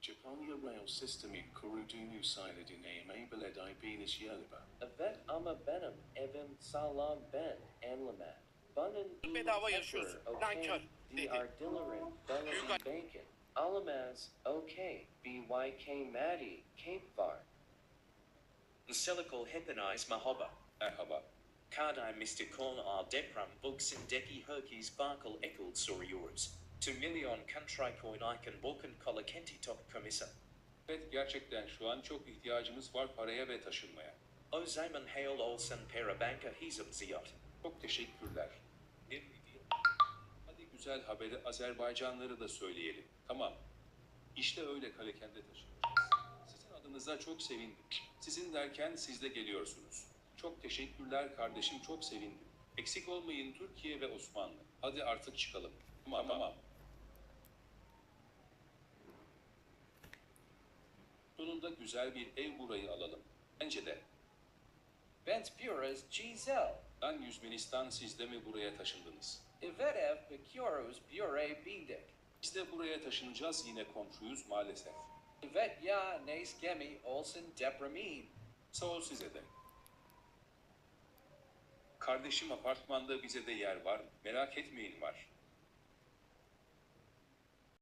Japonya Rail Sistemi kurduğunu söylediğine beled ibiniz yalaba. Evet ama benim evim sağlam ben anlamad. Bunun Bedava yaşıyorsun, nankör, dedi. The artillery, Büyük belly bacon. Alamaz, okay. BYK Maddie, Cape var. Nselikol hepiniz mahaba. Merhaba. Kardai Mr. Korn ar depram bugsin deki herkes barkal ekul soruyoruz. Tu milyon kantray koin ikan bulkan kola kenti tok komisa. Evet gerçekten şu an çok ihtiyacımız var paraya ve taşınmaya. O zaman hail olsen para banka hizam ziyot. Çok teşekkürler. Bir Hadi güzel haberi Azerbaycanları da söyleyelim. Tamam. İşte öyle Kalekent'e taşınacağız. Sizin adınıza çok sevindim. Sizin derken siz de geliyorsunuz. Çok teşekkürler kardeşim çok sevindim. Eksik olmayın Türkiye ve Osmanlı. Hadi artık çıkalım. Tamam tamam. Sonunda güzel bir ev burayı alalım. Bence de. Bent Buras Giselle. Ben Yüzmenistan siz de mi buraya taşındınız? Ivedev Pekuros Bure Bindik. Biz de buraya taşınacağız yine komşuyuz maalesef. Ivet Ya Nace Gemi Olsen Depramin. Sağ ol size de. Kardeşim apartmanda bize de yer var. Merak etmeyin var.